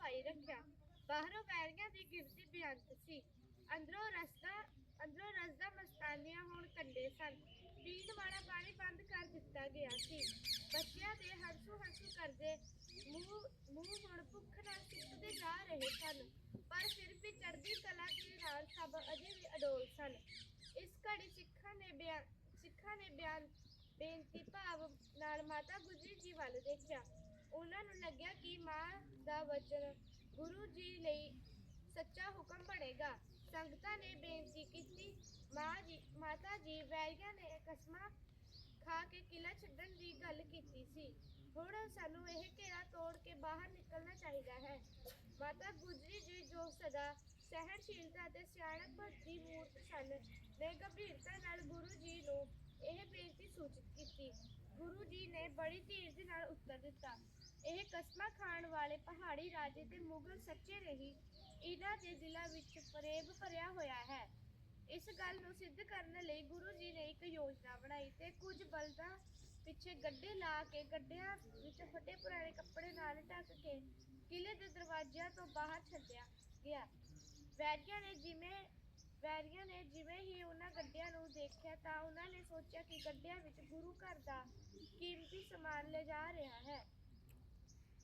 ਪਾਈ ਰੱਖਿਆ। ਬਾਹਰੋਂ ਵੈਰੀਆਂ ਦੀ ਗਿਣਤੀ ਬੇਅੰਤ ਸੀ। ਅੰਦਰੋਂ ਰਸਦਾ ਅੰਦਰੋਂ ਰਸਦਾ ਮਸਤਾਨੀਆਂ ਹੁਣ ਕੰਡੇ ਸਨ। ਪੀਣ ਵਾਲਾ ਪਾਣੀ ਬੰਦ ਕਰ ਦਿੱਤਾ ਗਿਆ ਸੀ। ਬੱਚਿਆਂ ਦੇ ਹੰਸੂ ਹੰਸੂ ਕਰਦੇ ਮੂੰਹ ਮੂੰਹ ਹੁਣ ਭੁੱਖ ਨਾਲ ਸੁੱਕਦੇ ਜਾ ਰਹੇ ਸਨ। ਪਰ ਫਿਰ ਵੀ ਚੜ੍ਹਦੀ ਕਲਾ ਦੇ ਨਾਲ ਸਭ ਅਜੇ ਵੀ ਅਡੋਲ ਸਨ। ਇਸ ਘੜੀ ਸਿੱਖਾਂ ਨੇ ਬਿਆਨ ਸਿੱਖਾਂ ਨੇ ਬਿਆਨ, ਬੇਨਤੀ ਭਾਵ ਨਾਲ ਮਾਤਾ ਗੁਜਰੀ ਜੀ ਵੱਲ ਦੇਖਿਆ। ਉਹਨਾਂ ਨੂੰ ਲੱਗਿਆ ਕਿ ਮਾਂ ਵਚਨ ਗੁਰੂ ਜੀ ਲਈ ਸੱਚਾ ਹੁਕਮ ਬਣੇਗਾ। ਸੰਗਤਾਂ ਨੇ ਬੇਨਤੀ ਕੀਤੀ, ਮਾਂ ਜੀ, ਮਾਤਾ ਜੀ ਵੈਰੀਆਂ ਨੇ ਕਸਮਾਂ ਖਾ ਕੇ ਕਿਲਾ ਛੱਡਣ ਦੀ ਗੱਲ ਕੀਤੀ ਸੀ। ਹੁਣ ਸਾਨੂੰ ਇਹ ਘੇਰਾ ਤੋੜ ਕੇ ਬਾਹਰ ਨਿਕਲਣਾ ਚਾਹੀਦਾ ਹੈ। ਮਾਤਾ ਗੁਜਰੀ ਜੀ ਜੋ ਸਦਾ ਸਹਿਣਸ਼ੀਲਤਾ ਅਤੇ ਸਿਆਣਪ ਦੀ ਮੂਰਤ ਸਨ, ਨੇ ਗੰਭੀਰਤਾ ਨਾਲ ਗੁਰੂ ਜੀ ਨੂੰ ਇਹ ਬੇਨਤੀ ਸੂਚਿਤ ਕੀਤੀ। ਗੁਰੂ ਜੀ ਨੇ ਬੜੀ ਧੀਰਜ ਨਾਲ ਉੱਤਰ ਦਿੱਤਾ। ਇਹ ਕਸਮਾਂ ਖਾਣ ਵਾਲੇ ਪਹਾੜੀ ਰਾਜੇ ਤੇ ਮੁਗਲ ਸੱਚੇ ਨਹੀਂ ਇਹਨਾਂ ਦੇ ਦਿਲਾਂ ਵਿੱਚ ਫਰੇਬ ਭਰਿਆ ਹੋਇਆ ਹੈ। ਇਸ ਗੱਲ ਨੂੰ ਸਿੱਧ ਕਰਨ ਲਈ ਗੁਰੂ ਜੀ ਨੇ ਇੱਕ ਯੋਜਨਾ ਬਣਾਈ ਤੇ ਕੁਝ ਬਲਦਾਂ ਪਿੱਛੇ ਗੱਡੇ ਲਾ ਕੇ ਗੱਡਿਆਂ ਵਿੱਚ ਫਟੇ ਪੁਰਾਣੇ ਕੱਪੜੇ ਨਾਲ ਢੱਕ ਕੇ ਕਿਲੇ ਦੇ ਦਰਵਾਜ਼ਿਆਂ ਤੋਂ ਬਾਹਰ ਛੱਡਿਆ ਗਿਆ। ਵੈਰੀਆਂ ਨੇ ਜਿਵੇਂ, ਵੈਰੀਆਂ ਨੇ ਜਿਵੇਂ ਹੀ ਉਹਨਾਂ ਗੱਡਿਆਂ ਨੂੰ ਦੇਖਿਆ ਤਾਂ ਉਹਨਾਂ ਨੇ ਸੋਚਿਆ ਕਿ ਗੱਡਿਆਂ ਵਿੱਚ ਗੁਰੂ ਘਰ ਦਾ ਕੀਮਤੀ ਸਮਾਨ ਲਿਜਾ ਰਿਹਾ ਹੈ।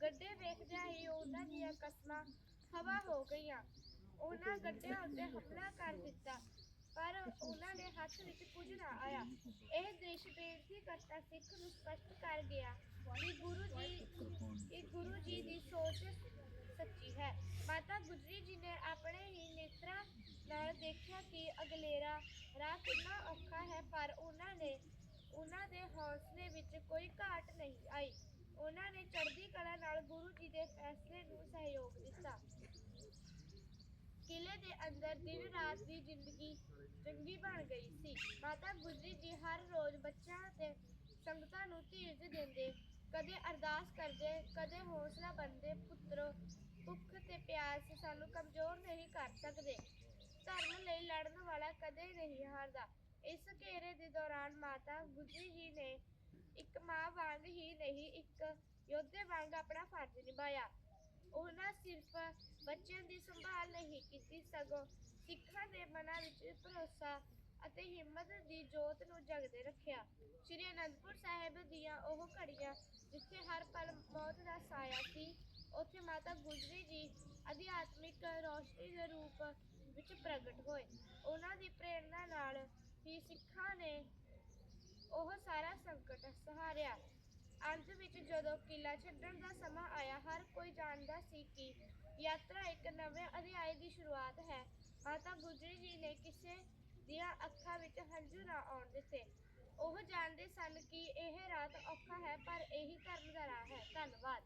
ਗੱਡੇ ਵੇਖਦਿਆਂ ਹੀ ਉਹਨਾਂ ਦੀਆਂ ਕਸਮਾਂ ਹਵਾ ਹੋ ਗਈਆਂ। ਉਹਨਾਂ ਗੱਡਿਆਂ ਉੱਤੇ ਹਮਲਾ ਕਰ ਦਿੱਤਾ, ਪਰ ਉਹਨਾਂ ਦੇ ਹੱਥ ਵਿੱਚ ਕੁਝ ਨਾ ਆਇਆ। ਇਹ ਦ੍ਰਿਸ਼ ਬੇਨਤੀ ਕਰਤਾ ਸਿੱਖ ਨੂੰ ਸਪਸ਼ਟ ਕਰ ਗਿਆ ਕਿ ਗੁਰੂ ਜੀ, ਕਿ ਗੁਰੂ ਜੀ ਦੀ ਸੋਚ ਸੱਚੀ ਹੈ। ਮਾਤਾ ਗੁਜਰੀ ਜੀ ਨੇ ਆਪਣੇ ਹੀ ਨੇਤਰਾਂ ਨਾਲ ਦੇਖਿਆ ਕਿ ਅਗਲੇਰਾ ਰਾਹ ਕਿੰਨਾ ਔਖਾ ਹੈ, ਪਰ ਉਹਨਾਂ ਨੇ, ਉਹਨਾਂ ਦੇ ਹੌਸਲੇ ਵਿੱਚ ਕੋਈ ਘਾਟ ਨਹੀਂ ਆਈ। ਉਹਨਾਂ ਨੇ ਚੜ੍ਹਦੀ ਕਲਾ ਨਾਲ ਗੁਰੂ ਜੀ ਦੇ ਫੈਸਲੇ ਨੂੰ ਸਹਿਯੋਗ ਦਿੱਤਾ। ਕਿਲੇ ਦੇ ਅੰਦਰ ਦਿਨ ਰਾਤ ਦੀ ਜ਼ਿੰਦਗੀ ਚੰਗੀ ਬਣ ਗਈ ਸੀ। ਮਾਤਾ ਗੁਜਰੀ ਜੀ ਹਰ ਰੋਜ਼ ਬੱਚਿਆਂ ਤੇ ਸੰਗਤਾਂ ਨੂੰ ਧੀਰਜ ਦਿੰਦੇ, ਕਦੇ ਅਰਦਾਸ ਕਰਦੇ, ਕਦੇ ਹੌਸਲਾ ਬੰਦੇ ਪੁੱਤਰੋ, ਭੁੱਖ ਤੇ ਪਿਆਸ ਸਾਨੂੰ ਕਮਜ਼ੋਰ ਨਹੀਂ ਕਰ ਸਕਦੇ। ਧਰਮ ਲਈ ਲੜਨ ਵਾਲਾ ਕਦੇ ਨਹੀਂ ਹਾਰਦਾ। ਇਸ ਘੇਰੇ ਦੇ ਦੌਰਾਨ ਮਾਤਾ ਗੁਜਰੀ ਜੀ ਨੇ ਇੱਕ ਮਾਂ ਨਹੀਂ ਇੱਕ ਯੋਧੇ ਵਾਂਗ ਆਪਣਾ ਫਰਜ਼ ਨਿਭਾਇਆ। ਉਹਨਾਂ ਸਿਰਫ ਬੱਚਿਆਂ ਦੀ ਸੰਭਾਲ ਨਹੀਂ ਕੀਤੀ, ਸਗੋਂ ਸਿੱਖਾਂ ਦੇ ਮਨਾਂ ਵਿੱਚ ਭਰੋਸਾ ਅਤੇ ਹਿੰਮਤ ਦੀ ਜੋਤ ਨੂੰ ਜਗਦੇ ਰੱਖਿਆ। ਸ੍ਰੀ ਅਨੰਦਪੁਰ ਸਾਹਿਬ ਦੀਆਂ ਉਹ ਘੜੀਆਂ ਜਿੱਥੇ ਹਰ ਪਲ ਮੌਤ ਦਾ ਸਾਇਆ ਸੀ, ਉੱਥੇ ਮਾਤਾ ਗੁਜਰੀ ਜੀ ਅਧਿਆਤਮਿਕ ਰੋਸ਼ਨੀ ਦੇ ਰੂਪ ਵਿੱਚ ਪ੍ਰਗਟ ਹੋਏ। ਉਹਨਾਂ ਦੀ ਪ੍ਰੇਰਣਾ ਨਾਲ ਹੀ ਸਿੱਖਾਂ ਨੇ ਉਹ ਸਾਰਾ ਸੰਕਟ ਸਹਾਰਿਆ। ਵਿੱਚ ਜਦੋਂ ਕਿਲਾ ਛੱਡਣ ਦਾ ਸਮਾਂ ਆਇਆ, ਹਰ ਕੋਈ ਜਾਣਦਾ ਸੀ ਕਿ ਯਾਤਰਾ ਇੱਕ ਨਵੇਂ ਅਧਿਆਏ ਦੀ ਸ਼ੁਰੂਆਤ ਹੈ। ਮਾਤਾ ਗੁਜਰੀ ਜੀ ਨੇ ਕਿਸੇ ਦੀਆਂ ਅੱਖਾਂ ਵਿੱਚ ਹੰਝੂ ਨਾ ਆਉਣ ਦਿੱਤੇ। ਉਹ ਜਾਣਦੇ ਸਨ ਕਿ ਇਹ ਰਾਤ ਔਖਾ ਹੈ, ਪਰ ਇਹੀ ਧਰਮ ਦਾ ਰਾਹ ਹੈ। ਧੰਨਵਾਦ।